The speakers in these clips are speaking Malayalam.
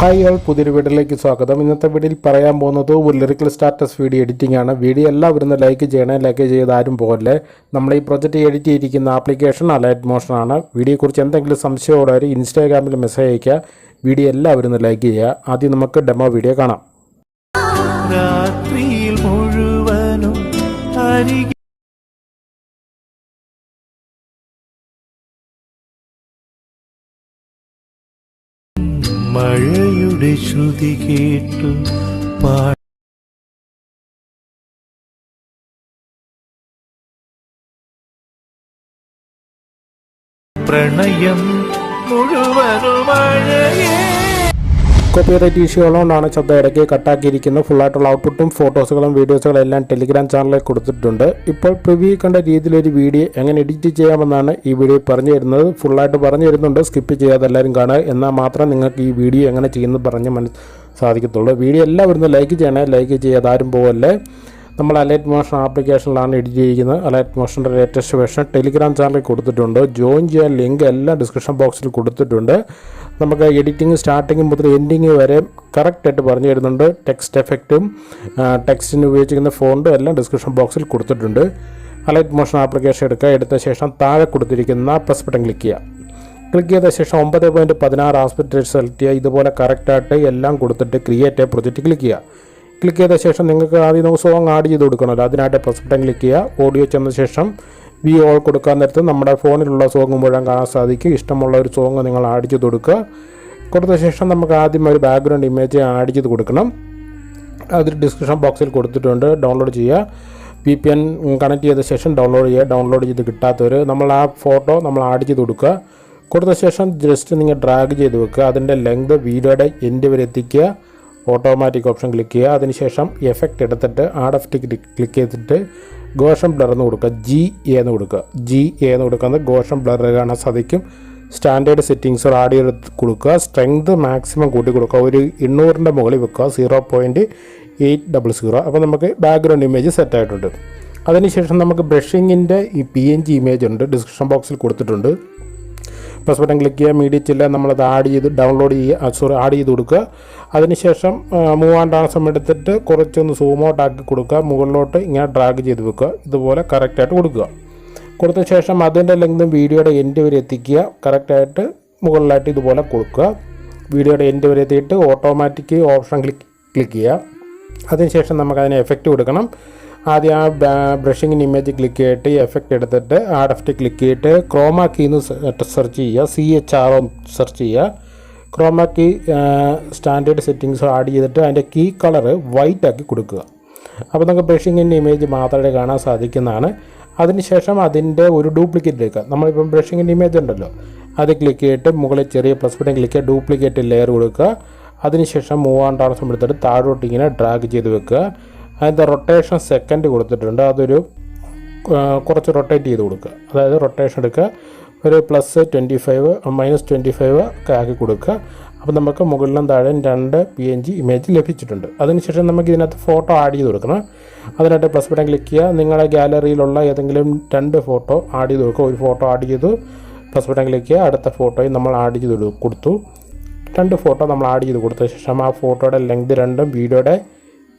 ഹായ് ആൾ പുതിയൊരു വീഡിയോയിലേക്ക് സ്വാഗതം. ഇന്നത്തെ വീഡിയോയിൽ പറയാൻ പോകുന്നത് ഒരു ലിറിക്കൽ സ്റ്റാറ്റസ് വീഡിയോ എഡിറ്റിംഗ് ആണ്. വീഡിയോ എല്ലാവരും ലൈക്ക് ചെയ്യണേ. ലൈക്ക് ചെയ്ത് ആരും പോകല്ലേ. നമ്മൾ ഈ പ്രൊജക്റ്റ് എഡിറ്റ് ചെയ്തിരിക്കുന്ന ആപ്ലിക്കേഷൻ അലൈറ്റ് മോഷനാണ് വീഡിയോയെക്കുറിച്ച് എന്തെങ്കിലും സംശയമുള്ളവർ ഇൻസ്റ്റാഗ്രാമിൽ മെസ്സേജ് അയയ്ക്കുക. വീഡിയോ എല്ലാവരും ലൈക്ക് ചെയ്യുക. ആദ്യം നമുക്ക് ഡെമോ വീഡിയോ കാണാം. രാത്രിയിൽ മുഴുവനും അരികെ മഴയുടെ ശ്രുതി കേട്ടു പാ പ്രണയം മുഴുവനും കോപ്പിറൈറ്റ് ഇഷ്യൂ ഉള്ളതുകൊണ്ടാണ് ശബ്ദം ഇടയ്ക്ക് കട്ടാക്കിയിരിക്കുന്നത്. ഫുള്ളായിട്ടുള്ള ഔട്ട്പുട്ടും ഫോട്ടോസുകളും വീഡിയോസുകളും എല്ലാം ടെലിഗ്രാം ചാനലിൽ കൊടുത്തിട്ടുണ്ട്. ഇപ്പോൾ പ്രിവ്യൂ കണ്ട രീതിയിലൊരു വീഡിയോ എങ്ങനെ എഡിറ്റ് ചെയ്യാമെന്നാണ് ഈ വീഡിയോ പറഞ്ഞു തരുന്നത്. ഫുള്ളായിട്ട് പറഞ്ഞു തരുന്നുണ്ട്. സ്കിപ്പ് ചെയ്യാതെ എല്ലാവരും കാണുക. എന്നാൽ മാത്രം നിങ്ങൾക്ക് ഈ വീഡിയോ എങ്ങനെ ചെയ്യുന്നത് പറഞ്ഞ് മനസ്സ് സാധിക്കത്തുള്ളൂ. വീഡിയോ എല്ലാവരും ലൈക്ക് ചെയ്യണേ. ലൈക്ക് ചെയ്യാതെ ആരും പോകല്ലേ നമ്മൾ അലൈറ്റ് മോഷൻ ആപ്ലിക്കേഷനിലാണ് എഡിറ്റ് ചെയ്യുന്നത് അലൈറ്റ് മോഷന്റെ ലേറ്റസ്റ്റ് വേർഷൻ ടെലിഗ്രാം ചാനലിൽ കൊടുത്തിട്ടുണ്ട്. ജോയിൻ ചെയ്യാൻ ലിങ്ക് എല്ലാം ഡിസ്ക്രിപ്ഷൻ ബോക്സിൽ കൊടുത്തിട്ടുണ്ട്. നമുക്ക് എഡിറ്റിംഗ് സ്റ്റാർട്ടിങ് മുതൽ എൻഡിങ് വരെ കറക്റ്റായിട്ട് പറഞ്ഞു തരുന്നുണ്ട്. ടെക്സ്റ്റ് എഫക്റ്റും ടെക്സ്റ്റിന് ഉപയോഗിച്ചിരിക്കുന്ന ഫോണ്ടും എല്ലാം ഡിസ്ക്രിപ്ഷൻ ബോക്സിൽ കൊടുത്തിട്ടുണ്ട്. അലൈറ്റ് മോഷൻ ആപ്ലിക്കേഷൻ എടുക്കുക. എടുത്ത ശേഷം താഴെ കൊടുത്തിരിക്കുന്ന പ്രസ് ബട്ടൺ ക്ലിക്ക് ചെയ്യുക. ക്ലിക്ക് ചെയ്ത ശേഷം ഒമ്പത് പോയിന്റ് പതിനാറ് ആസ്പെക്ട് സെലക്ട് ചെയ്യുക. ഇതുപോലെ കറക്റ്റായിട്ട് എല്ലാം കൊടുത്തിട്ട് ക്രിയേറ്റ് പ്രൊജക്റ്റ് ക്ലിക്ക് ചെയ്യുക. ക്ലിക്ക് ചെയ്ത ശേഷം നിങ്ങൾക്ക് ആദ്യം നമുക്ക് സോങ് ആഡ് ചെയ്ത് കൊടുക്കണമല്ലോ അതിനായിട്ട് പ്രസ് ബട്ടൺ ക്ലിക്ക് ചെയ്യുക. ഓഡിയോ ചെന്ന ശേഷം വി ഓൾ കൊടുക്കാൻ നേരത്ത് നമ്മുടെ ഫോണിലുള്ള സോങ് മുഴുവൻ കാണാൻ സാധിക്കും. ഇഷ്ടമുള്ള ഒരു സോങ് നിങ്ങൾ ആഡ് ചെയ്ത് കൊടുക്കുക. കൊടുത്ത ശേഷം നമുക്ക് ആദ്യം ഒരു ബാക്ക്ഗ്രൗണ്ട് ഇമേജ് ആഡ് ചെയ്ത് കൊടുക്കണം. അത് ഡിസ്ക്രിപ്ഷൻ ബോക്സിൽ കൊടുത്തിട്ടുണ്ട്. ഡൗൺലോഡ് ചെയ്യുക. വി പി എൻ കണക്ട് ചെയ്ത ശേഷം ഡൗൺലോഡ് ചെയ്യുക. ഡൗൺലോഡ് ചെയ്ത് കിട്ടാത്തവർ നമ്മൾ ആ ഫോട്ടോ നമ്മൾ ആഡ് ചെയ്ത് കൊടുക്കുക. കൊടുത്ത ശേഷം ജസ്റ്റ് നിങ്ങൾ ഡ്രാഗ് ചെയ്ത് വെക്കുക. അതിന്റെ ലെങ്ത് വീഡിയോയുടെ എൻഡ് വരെ എത്തിക്കുക. ഓട്ടോമാറ്റിക് ഓപ്ഷൻ ക്ലിക്ക് ചെയ്യുക. അതിനുശേഷം എഫക്റ്റ് എടുത്തിട്ട് ആഡ് എഫക്റ്റ് ക്ലിക്ക് ചെയ്തിട്ട് ഗോഷം ബ്ലർ എന്ന് കൊടുക്കുക. ജി എ എന്ന് കൊടുക്കുക. ജി എ എന്ന് കൊടുക്കുന്നത് ഗോഷം ബ്ലർ കാണാൻ സാധിക്കും. സ്റ്റാൻഡേർഡ് സെറ്റിങ്സ് ആഡ് ചെയ്ത് കൊടുക്കുക. സ്ട്രെങ്ത് മാക്സിമം കൂട്ടി കൊടുക്കുക. ഒരു എണ്ണൂറിന്റെ മുകളിൽ വെക്കുക. Zero point eight double zero അപ്പോൾ നമുക്ക് ബാക്ക്ഗ്രൗണ്ട് ഇമേജ് സെറ്റ് ആയിട്ടുണ്ട്. അതിനുശേഷം നമുക്ക് ബ്രഷിങ്ങിന്റെ ഈ പി എൻ ജി ഇമേജ് ഉണ്ട്. ഡിസ്ക്രിപ്ഷൻ ബോക്സിൽ കൊടുത്തിട്ടുണ്ട്. പ്ലസ് ബട്ടൺ ക്ലിക്ക് ചെയ്യുക മീഡിയറ്റില്ല നമ്മളത് ആഡ് ചെയ്ത് ഡൗൺലോഡ് ചെയ്യുക സോറി ആഡ് ചെയ്ത് കൊടുക്കുക. അതിനുശേഷം മൂവ് ആൻഡ് ട്രാൻസ്ഫോം എടുത്തിട്ട് കുറച്ചൊന്ന് സൂം ഔട്ട് ആക്കി കൊടുക്കുക. മുകളിലോട്ട് ഇങ്ങനെ ഡ്രാഗ് ചെയ്ത് വെക്കുക. ഇതുപോലെ കറക്റ്റായിട്ട് കൊടുക്കുക. കൊടുത്ത ശേഷം അതിന്റെ ലെങ്തും വീഡിയോയുടെ എൻഡ് വരെ എത്തിക്കുക. കറക്റ്റായിട്ട് മുകളിലായിട്ട് ഇതുപോലെ കൊടുക്കുക. വീഡിയോയുടെ എൻഡ് വരെ എത്തിയിട്ട് ഓട്ടോമാറ്റിക് ഓപ്ഷൻ ക്ലിക്ക് ക്ലിക്ക് ചെയ്യുക. അതിനുശേഷം നമുക്ക് അതിന് എഫക്റ്റ് കൊടുക്കണം. ആദ്യം ആ ബ്രഷിങ്ങിന് ഇമേജ് ക്ലിക്ക് ചെയ്തിട്ട് എഫക്റ്റ് എടുത്തിട്ട് ആഡ് എഫക്റ്റ് ക്ലിക്ക് ചെയ്തിട്ട് ക്രോമ കീന്ന് സെർച്ച് ചെയ്യുക. C H R O search ചെയ്യുക. Chroma key standard settings add ചെയ്തിട്ട് അതിന്റെ കീ കളർ വൈറ്റ് ആക്കി കൊടുക്കുക. അപ്പോൾ നമുക്ക് ബ്രഷിങ്ങിന്റെ ഇമേജ് മാത്രമേ കാണാൻ സാധിക്കുന്നതാണ്. അതിനുശേഷം അതിന്റെ ഒരു ഡ്യൂപ്ലിക്കേറ്റ് എടുക്കുക നമ്മളിപ്പം ബ്രഷിങ്ങിന്റെ ഇമേജ് ഉണ്ടല്ലോ. അത് ക്ലിക്ക് ചെയ്തിട്ട് മുകളിൽ ചെറിയ പ്ലസ് ബട്ടൺ ക്ലിക്ക് ചെയ്ത് ഡ്യൂപ്ലിക്കേറ്റ് ലെയർ കൊടുക്കുക. അതിനുശേഷം മൂവ് ട്രാൻസ്ഫോം എടുത്തിട്ട് താഴോട്ട് ഇങ്ങനെ ഡ്രാഗ് ചെയ്ത് വെക്കുക. അതിന്റെ റൊട്ടേഷൻ സെക്കൻഡ് കൊടുത്തിട്ടുണ്ട്. അതൊരു കുറച്ച് റൊട്ടേറ്റ് ചെയ്ത് കൊടുക്കുക. അതായത് റൊട്ടേഷൻ എടുക്കുക. ഒരു plus twenty five minus twenty five ഒക്കെ ആക്കി കൊടുക്കുക. അപ്പോൾ നമുക്ക് മുകളിലും താഴെയും രണ്ട് പി എൻ ജി ഇമേജ് ലഭിച്ചിട്ടുണ്ട്. അതിനുശേഷം നമുക്ക് ഇതിനകത്ത് ഫോട്ടോ ആഡ് ചെയ്ത് കൊടുക്കണം. അതിനായിട്ട് പ്ലസ് ബട്ടൺ ക്ലിക്ക് ചെയ്യുക. നിങ്ങളുടെ ഗാലറിയിലുള്ള ഏതെങ്കിലും രണ്ട് ഫോട്ടോ ആഡ് ചെയ്ത് കൊടുക്കുക. ഒരു ഫോട്ടോ ആഡ് ചെയ്തു. പ്ലസ് ബട്ടൺ ക്ലിക്ക് ചെയ്യുക. അടുത്ത ഫോട്ടോയും നമ്മൾ ആഡ് ചെയ്ത് കൊടു- കൊടുത്തു. രണ്ട് ഫോട്ടോ നമ്മൾ ആഡ് ചെയ്ത് കൊടുത്ത ശേഷം ആ ഫോട്ടോയുടെ ലെങ്ത് രണ്ടും വീഡിയോയുടെ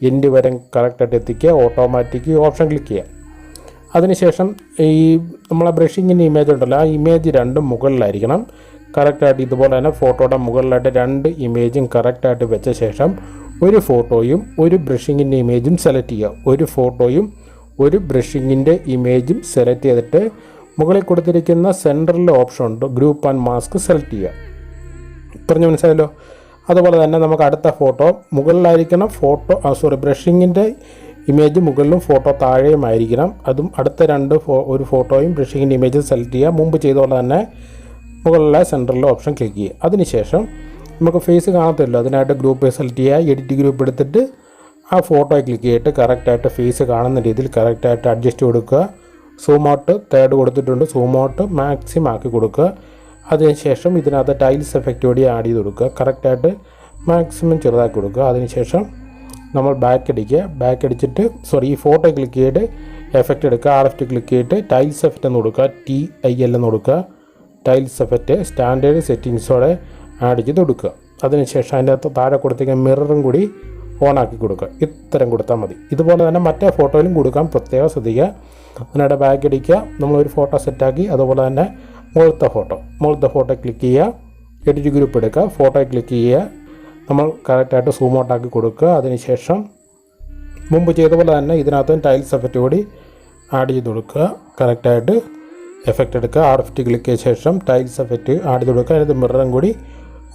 എൻഡ് വരെ കറക്റ്റായിട്ട് എത്തിക്കുക ഓട്ടോമാറ്റിക് ഓപ്ഷൻ ക്ലിക്ക് ചെയ്യുക. അതിനുശേഷം ഈ നമ്മളെ ബ്രഷിങ്ങിന്റെ ഇമേജ് ഉണ്ടല്ലോ ആ ഇമേജ് രണ്ടും മുകളിലായിരിക്കണം. കറക്റ്റായിട്ട് ഇതുപോലെ തന്നെ ഫോട്ടോയുടെ മുകളിലായിട്ട് രണ്ട് ഇമേജും കറക്റ്റായിട്ട് വെച്ച ശേഷം ഒരു ഫോട്ടോയും ഒരു ബ്രഷിങ്ങിന്റെ ഇമേജും സെലക്ട് ചെയ്യുക. ഒരു ഫോട്ടോയും ഒരു ബ്രഷിങ്ങിന്റെ ഇമേജും സെലക്ട് ചെയ്തിട്ട് മുകളിൽ കൊടുത്തിരിക്കുന്ന സെന്ററിലെ ഓപ്ഷൻ ഉണ്ട് ഗ്രൂപ്പ് ആൻഡ് മാസ്ക് സെലക്ട് ചെയ്യുക. പറഞ്ഞു മനസ്സിലായല്ലോ? അതുപോലെ തന്നെ നമുക്ക് അടുത്ത ഫോട്ടോ മുകളിലായിരിക്കണം. ഫോട്ടോ സോറി ബ്രഷിങ്ങിന്റെ ഇമേജ് മുകളിലും ഫോട്ടോ താഴെയും ആയിരിക്കണം. അതും അടുത്ത രണ്ട് ഫോ ഒരു ഫോട്ടോയും ബ്രഷിങ്ങിന്റെ ഇമേജ് സെലക്ട് ചെയ്യുക. മുമ്പ് ചെയ്ത തന്നെ മുകളിലെ സെന്ററിലെ ഓപ്ഷൻ ക്ലിക്ക് ചെയ്യുക. അതിനുശേഷം നമുക്ക് ഫേസ് കാണത്തില്ല അതിനായിട്ട് ഗ്രൂപ്പ് സെലക്ട് ചെയ്യുക. എഡിറ്റ് ഗ്രൂപ്പ് എടുത്തിട്ട് ആ ഫോട്ടോ ക്ലിക്ക് ചെയ്തിട്ട് കറക്റ്റായിട്ട് ഫേസ് കാണുന്ന രീതിയിൽ കറക്റ്റായിട്ട് അഡ്ജസ്റ്റ് കൊടുക്കുക. സൂം ഔട്ട് തേർഡ് കൊടുത്തിട്ടുണ്ട്. സൂം ഔട്ട് മാക്സിമം ആക്കി കൊടുക്കുക. അതിനുശേഷം ഇതിനകത്ത് ടൈൽസ് എഫക്റ്റ് കൂടി ആഡ് ചെയ്ത് കൊടുക്കുക. കറക്റ്റായിട്ട് മാക്സിമം ചെറുതാക്കി കൊടുക്കുക. അതിനുശേഷം നമ്മൾ ബാക്ക് അടിക്കുക. ബാക്ക് അടിച്ചിട്ട് സോറി ഈ ഫോട്ടോ ക്ലിക്ക് ചെയ്തിട്ട് എഫക്റ്റ് എടുക്കുക. ആർ എഫ് ക്ലിക്ക് ചെയ്തിട്ട് ടൈൽസ് എഫക്റ്റ് എന്ന് കൊടുക്കുക. ടി ഐ എൽ എന്ന് കൊടുക്കുക. ടൈൽസ് എഫക്റ്റ് സ്റ്റാൻഡേർഡ് സെറ്റിങ്സോടെ ആഡ് ചെയ്ത് കൊടുക്കുക. അതിനുശേഷം അതിന്റെ അകത്ത് താഴെ കൊടുത്തിരിക്കുന്ന മിററും കൂടി ഓൺ ആക്കി കൊടുക്കുക. ഇത്തരം കൊടുത്താൽ മതി. ഇതുപോലെ തന്നെ മറ്റേ ഫോട്ടോയിലും കൊടുക്കാൻ പ്രത്യേകം ശ്രദ്ധിക്കുക. അതിനിടെ ബാക്ക് അടിക്കുക. നമ്മളൊരു ഫോട്ടോ സെറ്റാക്കി അതുപോലെ തന്നെ മുകളിലത്തെ ഫോട്ടോ മുകളത്തെ ഫോട്ടോ ക്ലിക്ക് ചെയ്യുക. എഡിറ്റ് ഗ്രൂപ്പ് എടുക്കുക. ഫോട്ടോ ക്ലിക്ക് ചെയ്യുക. നമ്മൾ കറക്റ്റായിട്ട് സൂം ഔട്ടാക്കി കൊടുക്കുക. അതിനുശേഷം മുമ്പ് ചെയ്ത പോലെ തന്നെ ഇതിനകത്ത് ടൈൽസ് എഫക്റ്റ് കൂടി ആഡ് ചെയ്ത് കൊടുക്കുക. കറക്റ്റായിട്ട് എഫക്റ്റ് എടുക്കുക. ആർ എഫ് ടി ക്ലിക്ക് ചെയ്ത ശേഷം ടൈൽസ് എഫക്റ്റ് ആഡ് ചെയ്ത് കൊടുക്കുക. അതിനകത്ത് മിററും കൂടി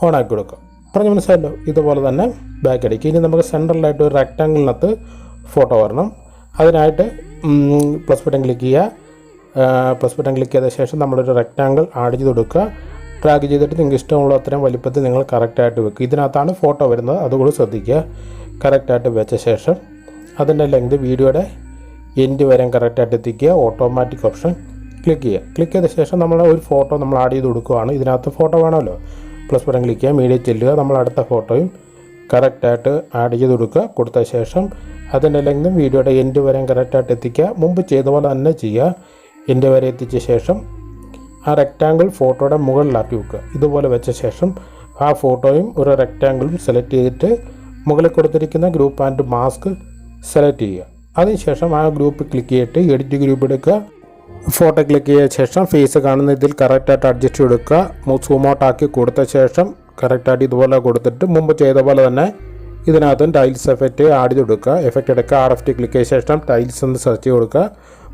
ഓൺ ആക്കി കൊടുക്കുക. പറഞ്ഞ മനസ്സിലായല്ലോ? ഇതുപോലെ തന്നെ ബാക്ക് അടിക്കുക. ഇനി നമുക്ക് സെൻട്രലായിട്ട് ഒരു റെക്റ്റാങ്കിളിനകത്ത് ഫോട്ടോ വരണം. അതിനായിട്ട് പ്ലസ് ബട്ടൺ ക്ലിക്ക് ചെയ്യുക. പ്ലസ് ബട്ടൺ ക്ലിക്ക് ചെയ്ത ശേഷം നമ്മളൊരു റെക്റ്റാങ്കിൾ ആഡ് ചെയ്ത് കൊടുക്കുക. ഡ്രാഗ് ചെയ്തിട്ട് നിങ്ങൾക്ക് ഇഷ്ടമുള്ള അത്രയും വലിപ്പത്തിൽ നിങ്ങൾ കറക്റ്റായിട്ട് വെക്കുക. ഇതിനകത്താണ് ഫോട്ടോ വരുന്നത്. അതുകൂടി ശ്രദ്ധിക്കുക. കറക്റ്റായിട്ട് വെച്ച ശേഷം അതിന്റെ ലെങ്ത് വീഡിയോയുടെ എൻഡ് വരെ കറക്റ്റായിട്ട് എത്തിക്കുക. ഓട്ടോമാറ്റിക് ഓപ്ഷൻ ക്ലിക്ക് ചെയ്യുക. ക്ലിക്ക് ചെയ്ത ശേഷം നമ്മൾ ഒരു ഫോട്ടോ നമ്മൾ ആഡ് ചെയ്ത് കൊടുക്കുകയാണ്. ഇതിനകത്ത് ഫോട്ടോ വേണമല്ലോ. പ്ലസ് ബട്ടൺ ക്ലിക്ക് ചെയ്യുക. മീഡിയ ചെല്ലുക. നമ്മൾ അടുത്ത ഫോട്ടോയും കറക്റ്റായിട്ട് ആഡ് ചെയ്ത് കൊടുക്കുക. കൊടുത്ത ശേഷം അതിന്റെ ലെങ്തും വീഡിയോയുടെ എൻഡ് വരെ കറക്റ്റായിട്ട് എത്തിക്കുക. മുമ്പ് ചെയ്ത പോലെ തന്നെ ചെയ്യുക. എൻഡ് വരെ എത്തിച്ച ശേഷം ആ റെക്റ്റാങ്കിൾ ഫോട്ടോയുടെ മുകളിലാക്കി വെക്കുക. ഇതുപോലെ വെച്ച ശേഷം ആ ഫോട്ടോയും ഒരു റെക്റ്റാങ്കിളും സെലക്ട് ചെയ്തിട്ട് മുകളിൽ കൊടുത്തിരിക്കുന്ന ഗ്രൂപ്പ് ആൻഡ് മാസ്ക് സെലക്ട് ചെയ്യുക. അതിനുശേഷം ആ ഗ്രൂപ്പ് ക്ലിക്ക് ചെയ്തിട്ട് എഡിറ്റ് ഗ്രൂപ്പ് എടുക്കുക. ഫോട്ടോ ക്ലിക്ക് ചെയ്ത ശേഷം ഫേസ് കാണുന്ന ഇതിൽ കറക്റ്റായിട്ട് അഡ്ജസ്റ്റ് എടുക്കുക. സൂം ആക്കി കൊടുത്ത ശേഷം കറക്റ്റായിട്ട് ഇതുപോലെ കൊടുത്തിട്ട് മുമ്പ് ചെയ്ത പോലെ തന്നെ ഇതിനകത്തും ടൈൽസ് എഫക്റ്റ് ആഡ് ചെയ്ത് കൊടുക്കുക. എഫക്റ്റ് എടുക്കുക. ആർ എഫ് ടി ക്ലിക്ക് ചെയ്ത ശേഷം ടൈൽസ് എന്ന് സെർച്ച് ചെയ്ത് കൊടുക്കുക.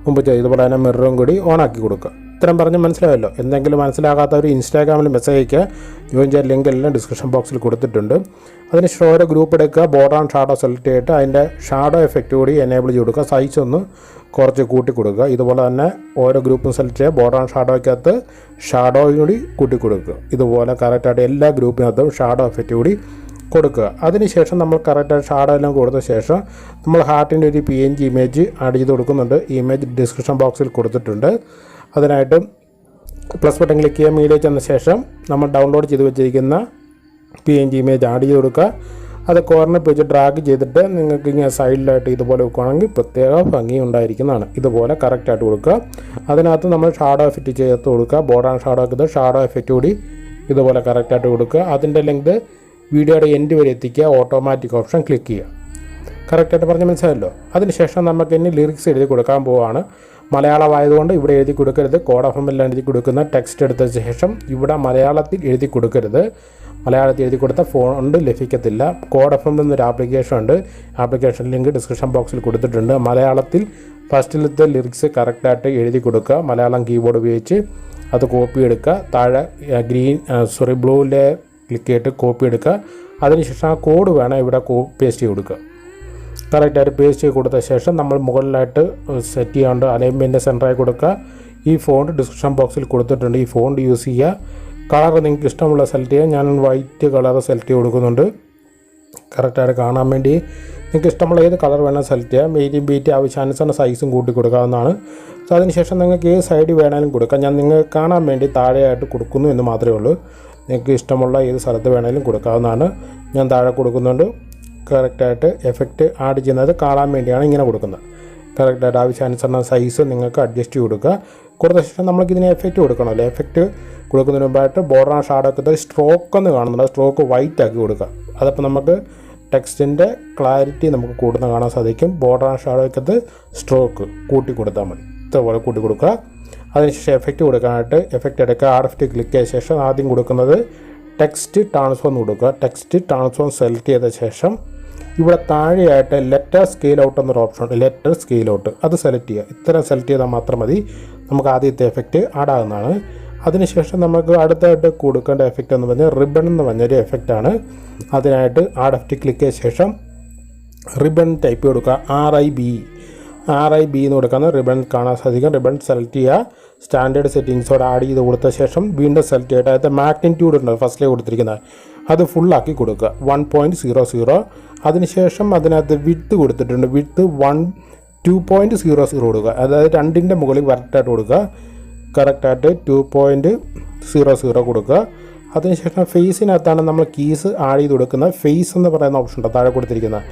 മുമ്പ് ചെയ്ത് പോലെ തന്നെ മിററും കൂടി ഓൺ ആക്കി കൊടുക്കുക. ഇത്രയും പറഞ്ഞ് മനസ്സിലായല്ലോ? എന്തെങ്കിലും മനസ്സിലാകാത്തവർ ഇൻസ്റ്റാഗ്രാമിൽ മെസ്സേജ് അയക്കുക ജോയിൻ ചെയ്യാൻ ലിങ്ക് എല്ലാം ഡിസ്ക്രിപ്ഷൻ ബോക്സിൽ കൊടുത്തിട്ടുണ്ട്. അതിന് ഷോയുടെ ഗ്രൂപ്പ് എടുക്കുക ബോർഡർ ആൻഡ് ഷാഡോ സെലക്ട് ചെയ്തിട്ട് അതിന്റെ ഷാഡോ എഫക്റ്റ് കൂടി എനേബിൾ ചെയ്ത് കൊടുക്കുക. സൈസ് ഒന്ന് കുറച്ച് കൂട്ടി കൊടുക്കുക. ഇതുപോലെ തന്നെ ഓരോ ഗ്രൂപ്പും സെലക്ട് ചെയ്യുക. ബോർഡർ ആൻഡ് ഷാഡോയ്ക്കകത്ത് ഷാഡോയും കൂടി കൂട്ടി കൊടുക്കുക. ഇതുപോലെ കറക്റ്റായിട്ട് എല്ലാ ഗ്രൂപ്പിനകത്തും ഷാഡോ എഫക്റ്റ് കൂടി കൊടുക്കുക. അതിനുശേഷം നമ്മൾ കറക്റ്റായിട്ട് ഷാഡോ എല്ലാം കൊടുത്ത ശേഷം നമ്മൾ ഹാർട്ടിന്റെ ഒരു P N G image add ചെയ്ത് കൊടുക്കുന്നുണ്ട്. ഇമേജ് ഡിസ്ക്രിപ്ഷൻ ബോക്സിൽ കൊടുത്തിട്ടുണ്ട്. അതിനായിട്ട് പ്ലസ് ബട്ടൺ ക്ലിക്ക് ചെയ്യുക മീഡിയ ചെന്ന ശേഷം നമ്മൾ ഡൗൺലോഡ് ചെയ്ത് വെച്ചിരിക്കുന്ന P N G image add ചെയ്ത് കൊടുക്കുക. അത് കോർണർ പേജ് ഡ്രാഗ് ചെയ്തിട്ട് നിങ്ങൾക്ക് ഇങ്ങനെ സൈഡിലായിട്ട് ഇതുപോലെ വെക്കുകയാണെങ്കിൽ പ്രത്യേക ഭംഗി ഉണ്ടായിരിക്കുന്നതാണ്. ഇതുപോലെ കറക്റ്റായിട്ട് കൊടുക്കുക. അതിനകത്ത് നമ്മൾ ഷാഡോ എഫക്റ്റ് ചേർത്ത് കൊടുക്കുക. ബോർഡാണ് ഷാഡോ ആക്കുന്നത് ഷാഡോ എഫക്റ്റ് കൂടി ഇതുപോലെ കറക്റ്റായിട്ട് കൊടുക്കുക. അതിന്റെ ലെങ്ത് വീഡിയോയുടെ എൻഡ് വരെ എത്തിക്കുക. ഓട്ടോമാറ്റിക് ഓപ്ഷൻ ക്ലിക്ക് ചെയ്യുക. കറക്റ്റായിട്ട് പറഞ്ഞ് മനസ്സിലായല്ലോ? അതിനുശേഷം നമുക്ക് ഇനി ലിറിക്സ് എഴുതി കൊടുക്കാൻ പോവുകയാണ് മലയാളമായതുകൊണ്ട് ഇവിടെ എഴുതി കൊടുക്കരുത്. കോഡ് ഓഫ് എല്ലാം എഴുതി കൊടുക്കുന്ന ടെക്സ്റ്റ് എടുത്ത ശേഷം ഇവിടെ മലയാളത്തിൽ എഴുതി കൊടുക്കരുത്. മലയാളത്തിൽ എഴുതി കൊടുത്ത ഫോണ്ട് ലഭിക്കത്തില്ല. കോഡ് എഫ് എം എന്നൊരു ആപ്ലിക്കേഷൻ ഉണ്ട്. ആപ്ലിക്കേഷൻ ലിങ്ക് ഡിസ്ക്രിപ്ഷൻ ബോക്സിൽ കൊടുത്തിട്ടുണ്ട്. മലയാളത്തിൽ ഫസ്റ്റിലത്തെ ലിറിക്സ് കറക്റ്റായിട്ട് എഴുതി കൊടുക്കുക. മലയാളം കീബോർഡ് ഉപയോഗിച്ച് അത് കോപ്പി എടുക്കുക. താഴെ ഗ്രീൻ സോറി ബ്ലൂവിലെ ക്ലിക്ക് ചെയ്തിട്ട് കോപ്പി എടുക്കുക. അതിനുശേഷം ആ കോഡ് വേണം ഇവിടെ പേസ്റ്റ് ചെയ്ത് കൊടുക്കുക. കറക്റ്റായിട്ട് പേസ്റ്റ് ചെയ്ത് കൊടുത്ത ശേഷം നമ്മൾ മുകളിലായിട്ട് സെറ്റ് ചെയ്യാണ്ട് അലൈൻമെന്റ് സെന്ററായി കൊടുക്കുക. ഈ ഫോണ്ട് ഡിസ്ക്രിപ്ഷൻ ബോക്സിൽ കൊടുത്തിട്ടുണ്ട്. ഈ ഫോണ്ട് യൂസ് ചെയ്യുക. കളർ നിങ്ങൾക്ക് ഇഷ്ടമുള്ള സെലക്ട് ചെയ്യുക ഞാൻ വൈറ്റ് കളർ സെലക്ട് ചെയ്ത് കൊടുക്കുന്നുണ്ട്. കറക്റ്റായിട്ട് കാണാൻ വേണ്ടി. നിങ്ങൾക്ക് ഇഷ്ടമുള്ള ഏത് കളർ വേണം സെലക്ട് ചെയ്യാം. മീഡിയം ബീറ്റ് ആവശ്യാനുസരണം സൈസും കൂട്ടി കൊടുക്കാവുന്നതാണ്. സോ അതിനുശേഷം നിങ്ങൾക്ക് ഏത് സൈഡ് വേണമെങ്കിലും കൊടുക്കാം. ഞാൻ നിങ്ങൾ കാണാൻ വേണ്ടി താഴെയായിട്ട് കൊടുക്കുന്നു എന്ന് മാത്രമേ ഉള്ളൂ. നിങ്ങൾക്ക് ഇഷ്ടമുള്ള ഏത് സ്ഥലത്ത് വേണമെങ്കിലും കൊടുക്കാവുന്നതാണ്. ഞാൻ താഴെ കൊടുക്കുന്നുണ്ട്. കറക്റ്റായിട്ട് എഫക്റ്റ് ആഡ് ചെയ്യുന്നത് കാണാൻ വേണ്ടിയാണ് ഇങ്ങനെ കൊടുക്കുന്നത്. കറക്റ്റായിട്ട് ആവശ്യാനുസരണം സൈസ് നിങ്ങൾക്ക് അഡ്ജസ്റ്റ് ചെയ്ത് കൊടുക്കുക. കൊടുത്ത ശേഷം നമുക്ക് ഇതിന് എഫക്റ്റ് കൊടുക്കണമല്ലോ എഫക്റ്റ് കൊടുക്കുന്നതിന് മുമ്പായിട്ട് ബോർഡർ ഷാഡൊക്കെ സ്ട്രോക്ക് എന്ന് കാണുന്നുണ്ട്. സ്ട്രോക്ക് വൈറ്റ് ആക്കി കൊടുക്കുക. അതപ്പോൾ നമുക്ക് ടെക്സ്റ്റിന്റെ ക്ലാരിറ്റി നമുക്ക് കൂടുന്ന കാണാൻ സാധിക്കും. ബോർഡർ ഷാഡോയ്ക്കകത്ത് സ്ട്രോക്ക് കൂട്ടി കൊടുത്താൽ മതി. ഇതേപോലെ കൂട്ടി കൊടുക്കുക അതിനുശേഷം എഫക്റ്റ് കൊടുക്കാനായിട്ട് എഫക്റ്റ് എടുക്കുക. ആർ എഫ് ടി ക്ലിക്ക് ചെയ്ത ശേഷം ആദ്യം കൊടുക്കുന്നത് ടെക്സ്റ്റ് ട്രാൻസ്ഫോം കൊടുക്കുക. ടെക്സ്റ്റ് ട്രാൻസ്ഫോം സെലക്ട് ചെയ്ത ശേഷം ഇവിടെ താഴെയായിട്ട് ലെറ്റർ സ്കെയിൽ ഔട്ട് എന്നൊരു ഓപ്ഷൻ ഉണ്ട്. ലെറ്റർ സ്കെയിൽ ഔട്ട് അത് സെലക്ട് ചെയ്യുക. ഇത്തരം സെലക്ട് ചെയ്താൽ മാത്രം മതി. നമുക്ക് ആദ്യത്തെ എഫക്റ്റ് ആഡ് ആകുന്നതാണ്. അതിനുശേഷം നമുക്ക് അടുത്തായിട്ട് കൊടുക്കേണ്ട എഫക്റ്റ് എന്ന് പറഞ്ഞാൽ റിബൺ എന്ന് പറഞ്ഞൊരു എഫക്റ്റാണ് അതിനായിട്ട് ആഡ് എഫ് ടി ക്ലിക്ക് ചെയ്ത ശേഷം റിബൺ ടൈപ്പ് കൊടുക്കുക. R I B R I B എന്ന് കൊടുക്കുന്ന റിബൺ കാണാൻ സാധിക്കും. റിബൺ സെലക്ട് ചെയ്യുക. സ്റ്റാൻഡേർഡ് സെറ്റിങ്സോടെ ആഡ് ചെയ്ത് കൊടുത്ത ശേഷം വീണ്ടും സെലക്ട് ചെയ്യട്ടെ അതായത് മാഗ്നിറ്റ്യൂഡ് ഉണ്ട് ഫസ്റ്റിലേ കൊടുത്തിരിക്കുന്നത്. അത് ഫുള്ളാക്കി കൊടുക്കുക. വൺ പോയിന്റ് സീറോ സീറോ അതിനുശേഷം അതിനകത്ത് വിത്ത് കൊടുത്തിട്ടുണ്ട്. Width one two point zero zero കൊടുക്കുക. അതായത് രണ്ടിന്റെ മുകളിൽ കറക്റ്റായിട്ട് കൊടുക്കുക. കറക്റ്റായിട്ട് ടു പോയിന്റ് സീറോ സീറോ കൊടുക്കുക. അതിനുശേഷം ഫേസിനകത്താണ് നമ്മൾ കീസ് ആഡ് ചെയ്ത് കൊടുക്കുന്നത് ഫേസ് എന്ന് പറയുന്ന ഓപ്ഷൻ ഉണ്ട് താഴെ കൊടുത്തിരിക്കുന്നത്.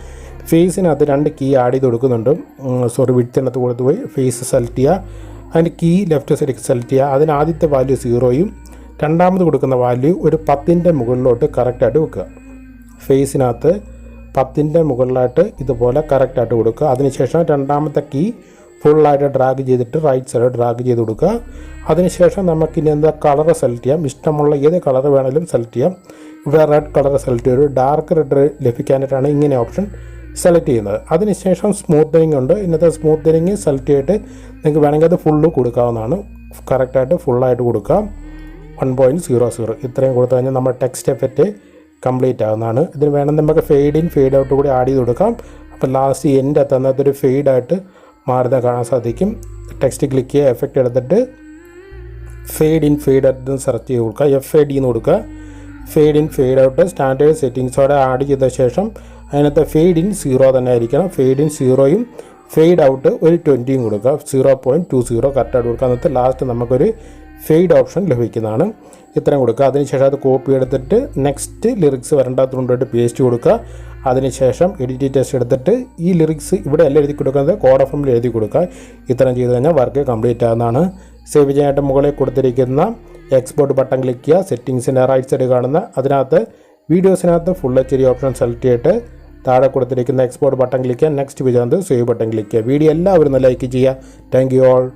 ഫേസിനകത്ത് രണ്ട് കീ ആഡ് ചെയ്ത് കൊടുക്കുന്നുണ്ട്. സോറി വിട്ടിനകത്ത് കൊടുത്ത് പോയി. ഫേസ് സെലക്ട് ചെയ്യുക. അതിന്റെ കീ ലെഫ്റ്റ് സൈഡ് സെലക്ട് ചെയ്യുക. അതിന് ആദ്യത്തെ വാല്യൂ സീറോയും രണ്ടാമത് കൊടുക്കുന്ന വാല്യൂ ഒരു പത്തിന്റെ മുകളിലോട്ട് കറക്റ്റായിട്ട് വെക്കുക. ഫേസിനകത്ത് പത്തിന്റെ മുകളിലായിട്ട് ഇതുപോലെ കറക്റ്റായിട്ട് കൊടുക്കുക. അതിനുശേഷം രണ്ടാമത്തെ കീ ഫുള്ളായിട്ട് ഡ്രാഗ് ചെയ്തിട്ട് റൈറ്റ് സൈഡ് ഡ്രാഗ് ചെയ്ത് കൊടുക്കുക. അതിനുശേഷം നമുക്കിനി എന്താ കളർ സെലക്ട് ചെയ്യാം. ഇഷ്ടമുള്ള ഏത് കളർ വേണമെങ്കിലും സെലക്ട് ചെയ്യാം. ഇവിടെ റെഡ് കളർ സെലക്ട് ചെയ്ത് ഡാർക്ക് റെഡ് ലഭിക്കാനായിട്ടാണ് ഇങ്ങനെ ഓപ്ഷൻ സെലക്ട് ചെയ്യുന്നത്. അതിനുശേഷം സ്മൂത്തനിങ് ഉണ്ട്. ഇന്നത്തെ സ്മൂത്തനിങ് സെലക്ട് ചെയ്തിട്ട് നിങ്ങൾക്ക് വേണമെങ്കിൽ അത് ഫുള്ള് കൊടുക്കാവുന്നതാണ്. കറക്റ്റായിട്ട് ഫുള്ളായിട്ട് കൊടുക്കാം. വൺ പോയിന്റ് സീറോ സീറോ ഇത്രയും കൊടുത്തു കഴിഞ്ഞാൽ നമ്മുടെ ടെക്സ്റ്റ് എഫക്റ്റ് കംപ്ലീറ്റ് ആകുന്നതാണ് ഇതിന് വേണമെങ്കിൽ നമുക്ക് ഫെയ്ഡ് ഇൻ ഫെയ്ഡ് ഔട്ട് കൂടി ആഡ് ചെയ്ത് കൊടുക്കാം. അപ്പോൾ ലാസ്റ്റ് എന്റെ എത്തുന്നത് ഒരു ഫെയ്ഡായിട്ട് മാറുന്ന കാണാൻ സാധിക്കും. ടെക്സ്റ്റ് ക്ലിക്ക് ചെയ്യുക എഫക്റ്റ് എടുത്തിട്ട് fade in fade out search ചെയ്ത് കൊടുക്കുക. എഫ് എ ഡി എന്ന് കൊടുക്കുക. Fade in fade out standard സെറ്റിങ്സോടെ add ചെയ്ത ശേഷം അതിനകത്ത് ഫെയ്ഡ് ഇൻ സീറോ തന്നെ ആയിരിക്കണം. ഫെയ്ഡ് ഇൻ സീറോയും ഫെയ്ഡ് ഔട്ട് ഒരു ട്വന്റിയും കൊടുക്കുക. സീറോ പോയിന്റ് ടു സീറോ കറക്റ്റായിട്ട് കൊടുക്കുക. എന്നിട്ട് ലാസ്റ്റ് നമുക്കൊരു ഫെയ്ഡ് ഓപ്ഷൻ ലഭിക്കുന്നതാണ്. ഇത്രയും കൊടുക്കുക. അതിനുശേഷം അത് കോപ്പി എടുത്തിട്ട് നെക്സ്റ്റ് ലിറിക്സ് വരേണ്ടാത്തതുകൊണ്ടിട്ട് കൊണ്ടിട്ട് പേസ്റ്റ് കൊടുക്കുക. അതിനുശേഷം എഡിറ്റ് ടെസ്റ്റ് എടുത്തിട്ട് ഈ ലിറിക്സ് ഇവിടെ എല്ലാം എഴുതി കൊടുക്കുന്നത്. കോഡ് ഓഫ് ഫോമിൽ എഴുതി കൊടുക്കുക. ഇത്രയും ചെയ്ത് കഴിഞ്ഞാൽ വർക്ക് കംപ്ലീറ്റ് ആകുന്നതാണ് സേവ് ചെയ്യാനായിട്ട് മുകളിൽ കൊടുത്തിരിക്കുന്ന എക്സ്പോർട്ട് ബട്ടൺ ക്ലിക്ക് ചെയ്യുക. സെറ്റിങ്സിന്റെ റൈറ്റ് സൈഡ് കാണുന്ന അതിനകത്ത് വീഡിയോസിനകത്ത് full H D option select ചെയ്തിട്ട് താഴെ കൊടുത്തിരിക്കുന്ന എക്സ്പോർട്ട് ബട്ടൺ ക്ലിക്ക് ചെയ്യുക നെക്സ്റ്റ് വിജയന്ത് സേവ് ബട്ടൺ ക്ലിക്ക് ചെയ്യുക. വീഡിയോ എല്ലാവരും ലൈക്ക് ചെയ്യുക. Thank you all